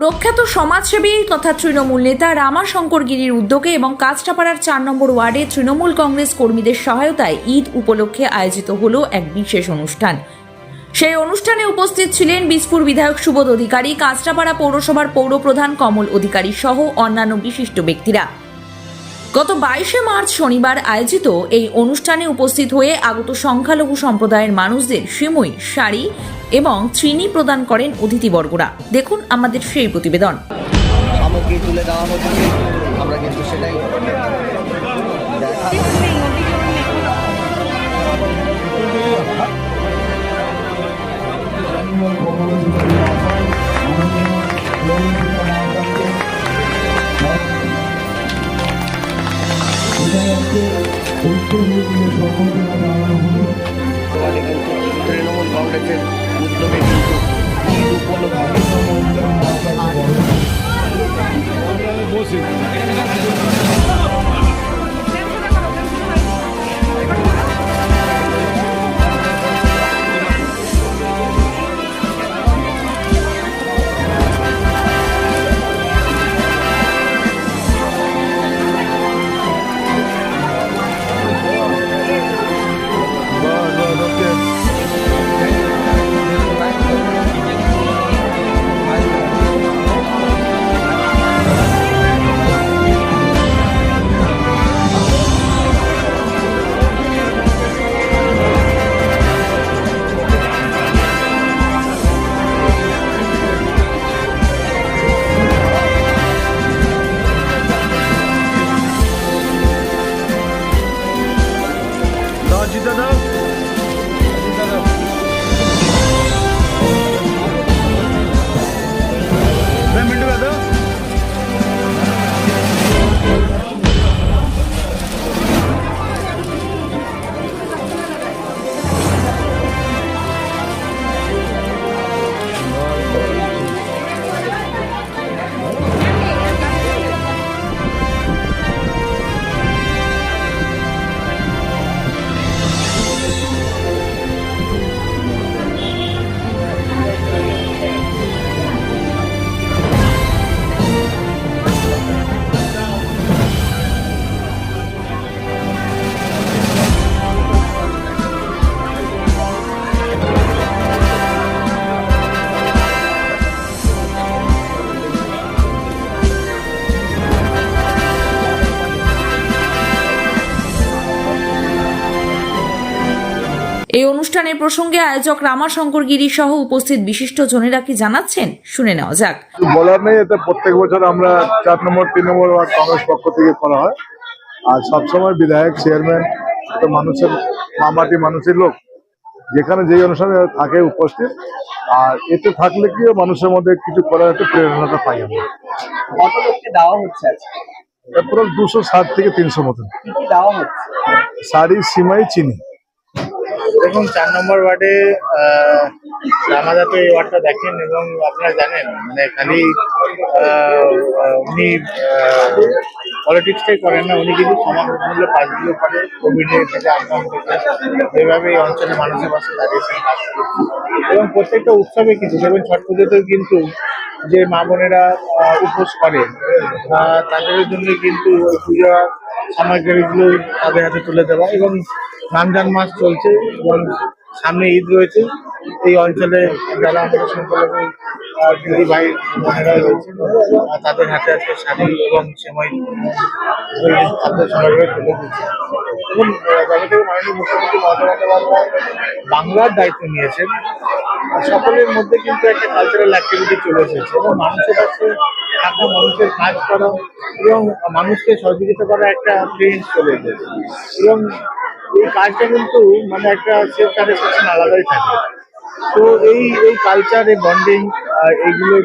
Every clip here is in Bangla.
প্রখ্যাত সমাজসেবী তথা তৃণমূল নেতা রামাশঙ্কর গিরির উদ্যোগে এবং কাজটাপাড়ার চার নম্বর ওয়ার্ডে তৃণমূল কংগ্রেস কর্মীদের সহায়তায় ঈদ উপলক্ষে আয়োজিত হলো এক বিশেষ অনুষ্ঠান। সেই অনুষ্ঠানে উপস্থিত ছিলেন বিসপুর বিধায়ক সুবোধ অধিকারী কাছটাপাড়া পৌরসভার পৌরপ্রধান কমল অধিকারী সহ অন্যান্য বিশিষ্ট ব্যক্তিরা। গত বাইশে মার্চ শনিবার আয়োজিত এই অনুষ্ঠানে উপস্থিত হয়ে আগত সংখ্যালঘু সম্প্রদায়ের মানুষদের সিমুই, শাড়ি এবং চিনি প্রদান করেন অতিথিবর্গরা। দেখুন আমাদের সেই প্রতিবেদন। তৃণমূল কংগ্রেসের এই অনুষ্ঠানের প্রসঙ্গে আয়োজক রামাশঙ্কর গিরি সহ উপস্থিত বিশিষ্ট জনেরা কি জানাচ্ছেন? শুনে নেওয়া যাক। বলার নেই এতে প্রত্যেক বছর আমরা চার নম্বর তিন নম্বর ওয়ার্ড কংগ্রেস পক্ষ থেকে করা হয়। আর সবসময় বিধায়ক চেয়ারম্যান তো মানুষের মামাটি মানুষের লোক যেখানে যেই অনুষ্ঠানে থাকে উপস্থিত। আর এতে থাকলে কি মানুষের মধ্যে কিছু করার একটা প্রেরণাটা পাই আমরা। কত লোককে দেওয়া হচ্ছে দুশো ষাট থেকে তিনশো মতন। দেওয়া হচ্ছে? শাড়ি সিমাই চিনি। দেখুন, চার নম্বর ওয়ার্ডে রামাদা তো এই ওয়ার্ডটা দেখেন এবং আপনারা জানেন মানে খালি উনি পলিটিক্সটাই করেন না, উনি কিন্তু সমাজমূল্য কাজগুলো করে কোভিডের থেকে আক্রান্ত এইভাবে এই অঞ্চলের মানুষের পাশে দাঁড়িয়েছেন এবং প্রত্যেকটা উৎসবে কিন্তু দেখবেন ছট পুজোতেও কিন্তু যে মা বোনেরা উপোস করে তাদের জন্য কিন্তু ওই পূজা সামগ্রীগুলো তাদের হাতে তুলে দেওয়া এবং রমজান মাস চলছে এবং সামনে ঈদ রয়েছে। এই অঞ্চলে যারা আমাদের আহ, দিদি ভাই বোনেরা রয়েছে আহ, তাদের হাতে আজকে শাড়ি এবং সেমাই খাদ্য সামগ্রী তুলে দিচ্ছে। এবং বাংলার দায়িত্ব নিয়েছেন সকলের মধ্যে কিন্তু একটা কালচারাল অ্যাক্টিভিটি চলে এসেছে এবং মানুষের কাছে থাকা মানুষের কাজ করা এবং মানুষকে সহযোগিতা করা একটা ট্রেন্ড চলে এসেছে। এবং এই কাজটা কিন্তু মানে একটা সেফ স্যাটিসফ্যাকশন আলাদাই থাকে। তো এই এই কালচার এই বন্ডিং এইগুলো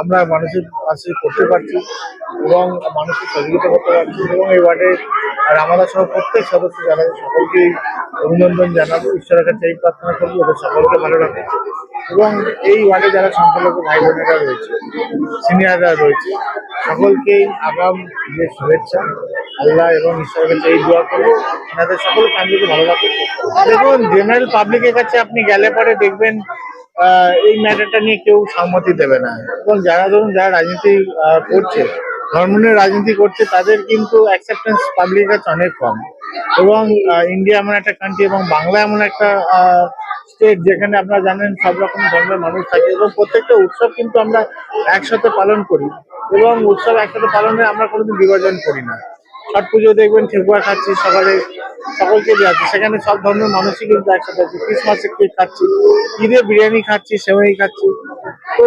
আমরা মানুষের কাছে করতে পারছি এবং মানুষকে সহযোগিতা করতে পারছি এবং এই ওয়ার্ডে আমাদের সহ প্রত্যেক সদস্য যারা আছে সকলকেই অভিনন্দন জানাব। ঈশ্বরের কাছে এই প্রার্থনা করব, ওদের সকলকে ভালো রাখে এবং এই ওয়ার্ডে যারা সংখ্যালঘু ভাই বোনেরা রয়েছে, সিনিয়ররা রয়েছে, সকলকেই আগাম যে শুভেচ্ছা, আল্লাহ এবং ঈশ্বরের কাছে এই দোয়া করব। এনাদের সকল ফ্যামিলিকে ভালো রাখবে দেখুন জেনারেল পাবলিকের কাছে আপনি গেলে পরে দেখবেন এই ম্যাটারটা নিয়ে কেউ সম্মতি দেবে না। এবং যারা ধরুন, যারা রাজনীতি করছে ধর্ম রাজনীতি করছে, তাদের কিন্তু অ্যাকসেপ্টেন্স পাবলিক কাছে অনেক কম। এবং ইন্ডিয়া এমন একটা কান্ট্রি এবং বাংলা এমন একটা স্টেট যেখানে আপনারা জানেন সব রকম ধর্মের মানুষ থাকে এবং প্রত্যেকটা উৎসব কিন্তু আমরা একসাথে পালন করি এবং উৎসব একসাথে পালনে আমরা কোনোদিন বিভাজন করি না। ছট পুজো দেখবেন, ঠেকুয়া খাচ্ছি সকালে সকলকে যাচ্ছি সেখানে সব ধরনের মানুষই কিন্তু একসাথে আছে। ক্রিসমাসে কেক খাচ্ছি, ঈদে বিরিয়ানি খাচ্ছি, সেমাই খাচ্ছি। তো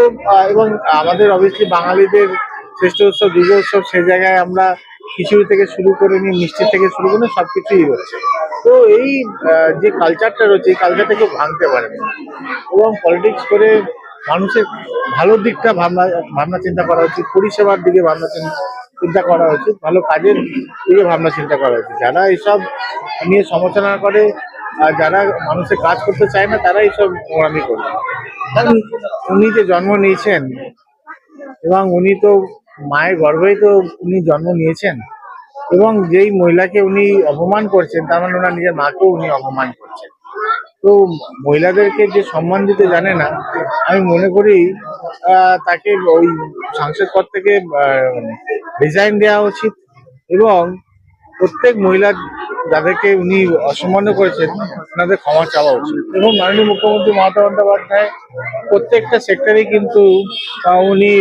এবং আমাদের অবভিয়াসলি বাঙালিদের শ্রেষ্ঠ উৎসব, দুর্গা উৎসব, সেই জায়গায় আমরা খিচুড়ি থেকে শুরু করে নিয়ে মিষ্টি থেকে শুরু করে সব কিছুই হচ্ছে। তো এই যে কালচারটা রয়েছে, এই কালচারটা কেউ ভাঙতে পারে না। এবং পলিটিক্স করে মানুষের ভালোর দিকটা ভাবনা ভাবনা চিন্তা করা উচিত, পরিষেবার দিকে ভাবনা চিন- চিন্তা করা উচিত, ভালো কাজের দিকে ভাবনা চিন্তা করা উচিত। যারা এইসব নিয়ে সমালোচনা করে আর যারা মানুষের কাজ করতে চায় না তারা এইসব মোড়ামি করবে উনি যে জন্ম নিয়েছেন, এবং উনি তো মায়ের গর্ভেই তো উনি জন্ম নিয়েছেন, এবং যেই মহিলাকে উনি অপমান করছেন, তার মানে ওনার নিজের মাকেও উনি অপমান করছেন। তো মহিলাদেরকে যে সম্মান দিতে জানে না, আমি মনে করি তাকে ওই সাংসদ পদ থেকে রিজাইন দেওয়া উচিত এবং প্রত্যেক মহিলা যাদেরকে উনি অসম্মান করেছেন, ওনাদের ক্ষমা চাওয়া উচিত। এবং মাননীয় মুখ্যমন্ত্রী মমতা বন্দ্যোপাধ্যায় প্রত্যেকটা সেক্টরে কিন্তু উনি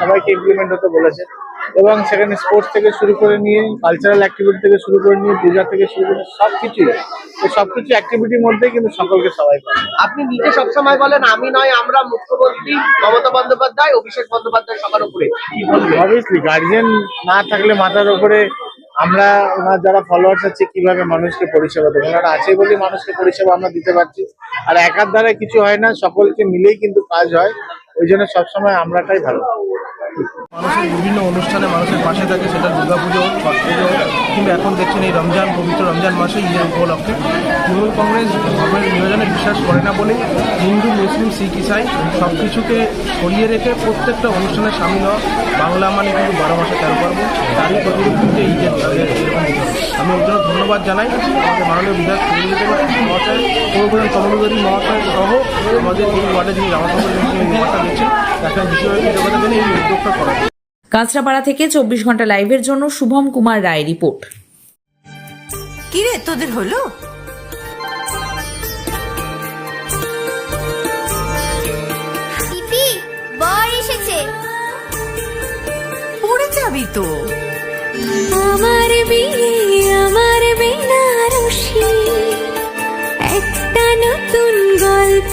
সবাইকে ইমপ্লিমেন্ট হতে বলেছেন। এবং সেখানে স্পোর্টস থেকে শুরু করে নিয়ে কালচারাল অ্যাক্টিভিটি থেকে শুরু করে নিয়ে পূজা থেকে শুরু করে সব কিছুই সব কিছু অ্যাক্টিভিটির মধ্যেই কিন্তু সকলকে সবাই পায়। আপনি নিজে সবসময় বলেন আমি নয় আমরা মুখ্যমন্ত্রী মমতা বন্দ্যোপাধ্যায় অভিষেক বন্দ্যোপাধ্যায় সবার উপরে। অবভিয়াসলি গার্জিয়ান না থাকলে মাথার উপরে আমরা ওনার যারা ফলোয়ার্স আছে কীভাবে মানুষকে পরিষেবা দেবো? ওনারা আছে বলে মানুষকে পরিষেবা আমরা দিতে পারছি। আর একার দ্বারা কিছু হয় না সকলকে মিলেই কিন্তু কাজ হয়। ওই জন্য সবসময় আমরাটাই ভালো। মানুষের বিভিন্ন অনুষ্ঠানে মানুষের পাশে থাকে, সেটা দুর্গাপুজো ছট পুজো কিংবা এখন দেখছেন এই রমজান, পবিত্র রমজান মাসে ঈদের উপলক্ষে। তৃণমূল কংগ্রেস ধর্মের বিভাজনে বিশ্বাস করে না বলে হিন্দু, মুসলিম, শিখ, ইসাই সব কিছুকে সরিয়ে রেখে প্রত্যেকটা অনুষ্ঠানে সামিল হওয়া বাংলা মানে কিন্তু বারো মাসে তেরো পার্বণ। তারই প্রতিরূপ কিন্তু ঈদের আমি ওর জন্য ধন্যবাদ জানাই আমাদের মাননীয় বিধায়ক মহাশয় পৌরপ্রধান কমলুদারি মহাশয় সহ আমাদের এই ওয়ার্ডে যিনি রামাশঙ্কর দেখছেন এই উদ্যোগটা করা কাঁচরাপাড়া থেকে চব্বিশ ঘণ্টা লাইভের জন্য শুভম কুমার রায় রিপোর্ট। কিরে তোদের হলো? এসেছে। পড়ে যাবি তো। আমার বিয়ে আমার বেনারসি। একটা নতুন গল্প